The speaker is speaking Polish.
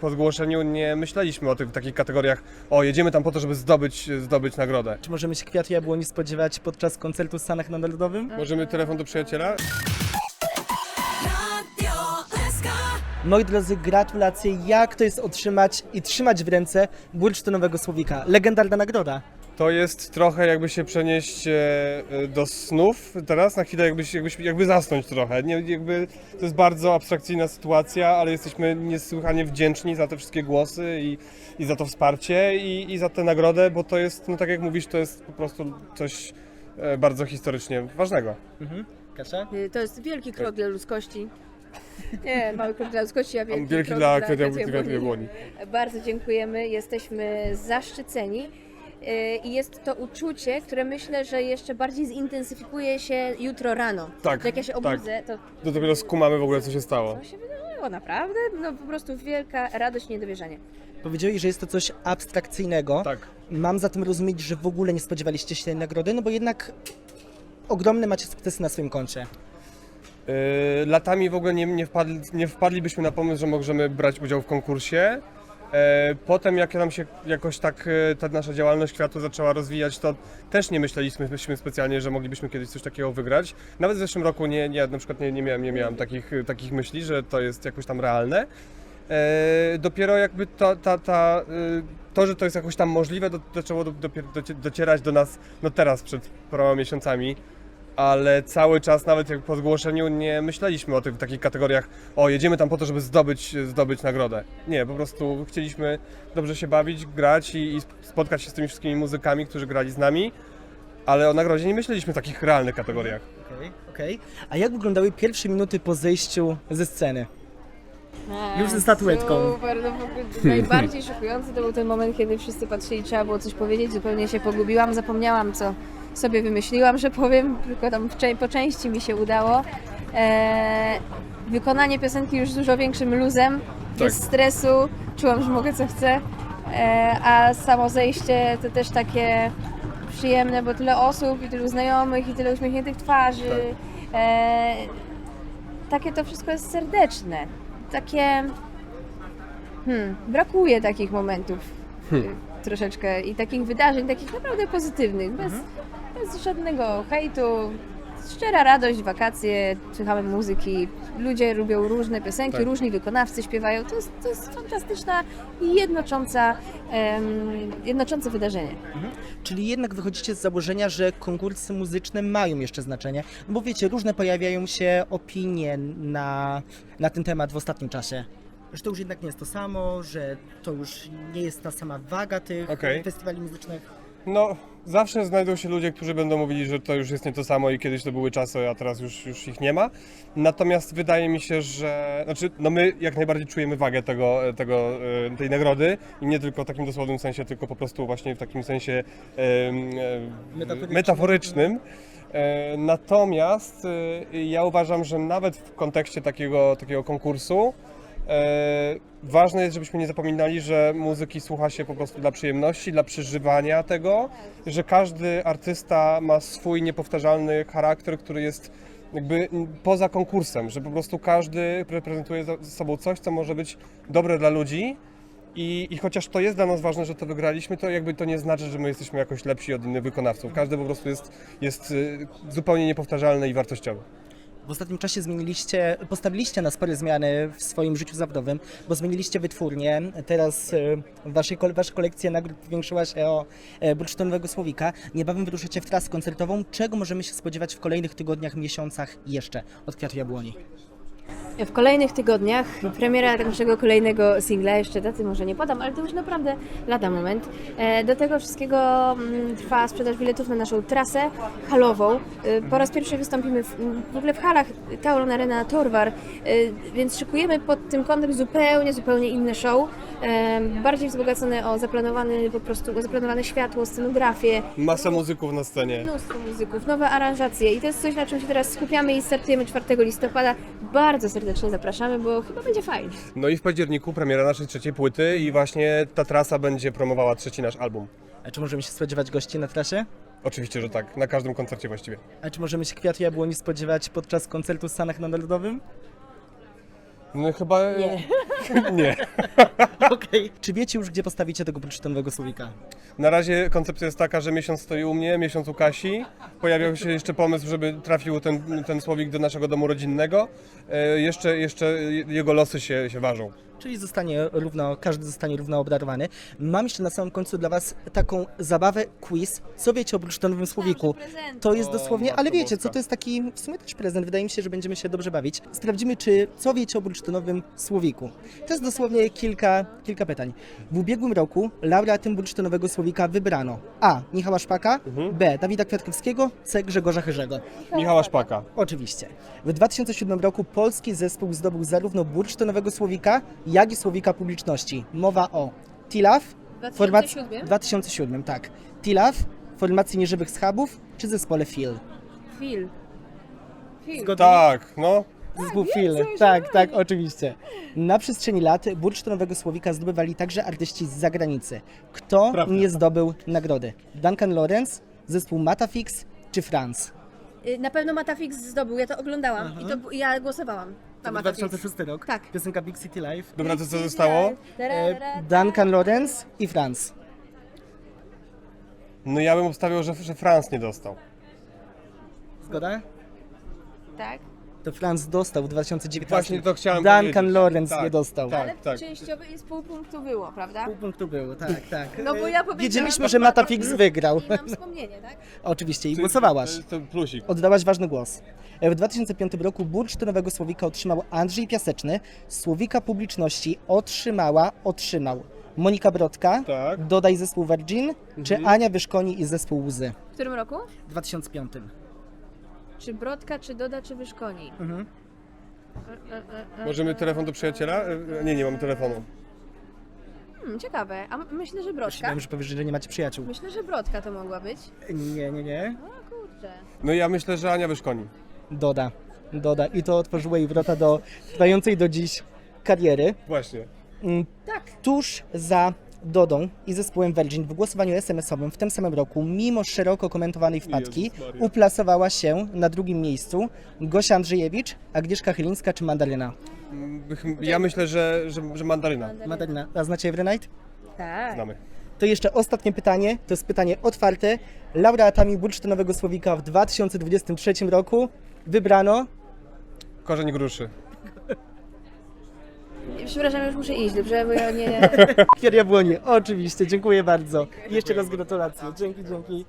Po zgłoszeniu nie myśleliśmy o tych takich kategoriach, o jedziemy tam po to, żeby zdobyć, zdobyć nagrodę. Czy możemy się kwiatu jabłoni spodziewać podczas koncertu w Stanach Narodowym? Możemy telefon do przyjaciela? Moi drodzy, gratulacje. Jak to jest otrzymać i trzymać w ręce bursztynowego słowika? Legendarna nagroda. To jest trochę jakby się przenieść e, e, do snów teraz, na chwilę jakby, się- jakby, jakby zasnąć trochę. Nie, jakby, to jest bardzo abstrakcyjna sytuacja, ale jesteśmy niesłychanie wdzięczni za te wszystkie głosy i, i za to wsparcie i, i za tę nagrodę, bo to jest, no tak jak mówisz, to jest po prostu coś e, bardzo historycznie ważnego. Mhm. Kasia? Y, To jest wielki krok dla ludzkości. Nie, mały krok dla ludzkości, a wielki, Wielki krok dla dla. Jabłoni. Bardzo dziękujemy, jesteśmy zaszczyceni. Y, I jest to uczucie, które myślę, że jeszcze bardziej zintensyfikuje się jutro rano. Tak, Jak ja się tak. obudzę, to To dopiero skumamy w ogóle, co się stało. co się wydarzyło, naprawdę? No po prostu wielka radość, niedowierzanie. Powiedziałeś, że jest to coś abstrakcyjnego. Tak. Mam zatem rozumieć, że w ogóle nie spodziewaliście się tej nagrody, no bo jednak ogromne macie sukcesy na swoim koncie. Yy, latami w ogóle nie, nie, wpadli, nie wpadlibyśmy na pomysł, że możemy brać udział w konkursie. E, Potem jak nam się jakoś tak e, ta nasza działalność kwiatu zaczęła rozwijać, to też nie myśleliśmy specjalnie, że moglibyśmy kiedyś coś takiego wygrać. Nawet w zeszłym roku nie, nie na przykład nie, nie miałem, nie miałem takich, takich myśli, że to jest jakoś tam realne. E, Dopiero jakby ta, ta, ta, to, że to jest jakoś tam możliwe, do, zaczęło do, dopiero docie- docierać do nas no teraz, przed paroma miesiącami ale cały czas, nawet jak po zgłoszeniu, nie myśleliśmy o tych takich kategoriach, o jedziemy tam po to, żeby zdobyć, zdobyć nagrodę. Nie, po prostu chcieliśmy dobrze się bawić, grać i, i spotkać się z tymi wszystkimi muzykami, którzy grali z nami, ale o nagrodzie nie myśleliśmy w takich realnych kategoriach. Okej, okej. A jak wyglądały pierwsze minuty po zejściu ze sceny? Już ze statuetką. Super, no w ogóle najbardziej szokujący to był ten moment, kiedy wszyscy patrzyli, trzeba było coś powiedzieć, zupełnie się pogubiłam, zapomniałam co sobie wymyśliłam, że powiem, tylko tam w po części mi się udało. Eee, wykonanie piosenki już z dużo większym luzem, bez stresu, czułam, że mogę co chcę, eee, a samo zejście to też takie przyjemne, bo tyle osób i tylu znajomych i tyle uśmiechniętych twarzy. Eee, takie to wszystko jest serdeczne. Takie. Hmm, brakuje takich momentów y, troszeczkę i takich wydarzeń, takich naprawdę pozytywnych, bez, bez żadnego hejtu. Szczera radość, wakacje, słuchamy muzyki, ludzie lubią różne piosenki, Tak. różni wykonawcy śpiewają. To jest, to jest fantastyczna i jednocząca, em, jednoczące wydarzenie. Czyli jednak wychodzicie z założenia, że konkursy muzyczne mają jeszcze znaczenie, no bo wiecie, różne pojawiają się opinie na, na ten temat w ostatnim czasie. Że to już jednak nie jest to samo, że to już nie jest ta sama waga tych Okej. festiwali muzycznych. No, zawsze znajdą się ludzie, którzy będą mówili, że to już jest nie to samo i kiedyś to były czasy, a teraz już, już ich nie ma. Natomiast wydaje mi się, że znaczy, no my jak najbardziej czujemy wagę tego, tego, e, tej nagrody i nie tylko w takim dosłownym sensie, tylko po prostu właśnie w takim sensie e, Metaforycznym. metaforycznym. E, Natomiast ja uważam, że nawet w kontekście takiego, takiego konkursu ważne jest, żebyśmy nie zapominali, że muzyki słucha się po prostu dla przyjemności, dla przeżywania tego, że każdy artysta ma swój niepowtarzalny charakter, który jest jakby poza konkursem, że po prostu każdy reprezentuje ze sobą coś, co może być dobre dla ludzi. I, I chociaż to jest dla nas ważne, że to wygraliśmy, to jakby to nie znaczy, że my jesteśmy jakoś lepsi od innych wykonawców. Każdy po prostu jest, jest y, zupełnie niepowtarzalny i wartościowy. W ostatnim czasie zmieniliście, postawiliście na spore zmiany w swoim życiu zawodowym, bo zmieniliście wytwórnię. Teraz e, wasza kolekcja nagród powiększyła się o e, bursztynowego słowika. Niebawem wyruszycie w trasę koncertową. Czego możemy się spodziewać w kolejnych tygodniach, miesiącach jeszcze od Kwiatu Jabłoni? W kolejnych tygodniach premiera naszego kolejnego singla, jeszcze daty może nie podam, ale to już naprawdę lada moment. E, Do tego wszystkiego mm, trwa sprzedaż biletów na naszą trasę halową. E, Po raz pierwszy wystąpimy w, w ogóle w halach Tauron Arena Torwar, e, więc szykujemy pod tym kątem zupełnie, zupełnie inne show. Bardziej wzbogacone o zaplanowany po prostu, o zaplanowane światło, scenografię, Masa muzyków na scenie. mnóstwo muzyków, nowe aranżacje i to jest coś, na czym się teraz skupiamy i startujemy 4 listopada. Bardzo serdecznie zapraszamy, bo chyba będzie fajnie. No i w październiku premiera naszej trzeciej płyty i właśnie ta trasa będzie promowała trzeci nasz album. A czy możemy się spodziewać gości na trasie? Oczywiście, że tak, na każdym koncercie właściwie. A czy możemy się Kwiatu Jabłoni spodziewać podczas koncertu w Stanach Narodowym? No chyba... Nie. nie. Okej. Czy wiecie już, gdzie postawicie tego bursztynowego słowika? Na razie koncepcja jest taka, że miesiąc stoi u mnie, miesiąc u Kasi. Pojawiał się jeszcze pomysł, żeby trafił ten, ten słowik do naszego domu rodzinnego. E, jeszcze, jeszcze jego losy się, się ważą. Czyli zostanie równo, każdy zostanie równo obdarowany. Mam jeszcze na samym końcu dla Was taką zabawę, quiz. Co wiecie o bursztynowym słowiku? To jest dosłownie, ale wiecie, co to jest taki w sumie też prezent. Wydaje mi się, że będziemy się dobrze bawić. Sprawdzimy, czy co wiecie o bursztynowym słowiku. To jest dosłownie kilka, kilka pytań. W ubiegłym roku laureatem bursztynowego słowika wybrano A. Michała Szpaka, B. Dawida Kwiatkowskiego, C. Grzegorza Chyrzego. Michała Szpaka. Oczywiście. W 2007 roku polski zespół zdobył zarówno bursztynowego słowika, jak i słowika publiczności. Mowa o TILAF, W formacji 2007? 2007, tak. TILAF, formacji nieżywych schabów, czy zespole FIL. Phil. Phil. Zgodnie? Tak, no. Zespół FIL, co już tak, mówię. tak, oczywiście. Na przestrzeni lat bursztynowego słowika zdobywali także artyści z zagranicy. Kto Prawda. nie zdobył nagrody? Duncan Lawrence, zespół Matafix czy Franz? Y, Na pewno Matafix zdobył, ja to oglądałam i to ja głosowałam na Matafix. rok. Tak. Piosenka Big City Life. Dobra, to co zostało? E, Duncan Lawrence i Franz. No ja bym obstawiał, że, że Franz nie dostał. Zgoda? Tak, To Franz dostał w 2019. Właśnie to chciałem Duncan powiedzieć. Lawrence Tak, nie dostał. tak. ale częściowy jest pół punktu było, prawda? Pół punktu było, tak, tak. No bo ja powiedziałam- Wiedzieliśmy, że Matafix wygrał. I mam wspomnienie, tak? Oczywiście, i głosowałaś. To, to plusik. Oddałaś ważny głos. W 2005 roku bursztynowego słowika otrzymał Andrzej Piaseczny. Słowika publiczności otrzymała, otrzymał Monika Brodka, Tak. dodaj zespół Virgin, czy Ania Wyszkoni i zespół Łzy. W którym roku? W 2005. Czy Brodka, czy Doda, czy Wyszkoni? Mhm. Możemy telefon do przyjaciela? E, Nie, nie mamy telefonu. Hmm, ciekawe. A m- myślę, że Brodka. Myślałem, że powiesz, że nie macie przyjaciół. Myślę, że Brodka to mogła być. Nie, nie, nie. O kurczę. No i ja myślę, że Ania Wyszkoni. Doda. Doda. I to otworzyło jej wrota do trwającej do dziś kariery. Właśnie. Mm, Tak. Tuż za Dodą i zespołem Virgin w głosowaniu SMS-owym w tym samym roku, mimo szeroko komentowanej wpadki, uplasowała się na drugim miejscu Gosia Andrzejewicz, Agnieszka Chylińska czy Mandaryna. Ja myślę, że, że, że mandaryna. Mandaryna. A znacie Evernight? Tak. Znamy. To jeszcze ostatnie pytanie, to jest pytanie otwarte. Laureatami bursztynowego słowika w 2023 roku wybrano Korzeń gruszy. Przepraszam, już muszę iść, dobrze? Bo ja nie... Kwiat Jabłoni. Oczywiście, dziękuję bardzo. Jeszcze raz gratulacje. Dzięki, dzięki.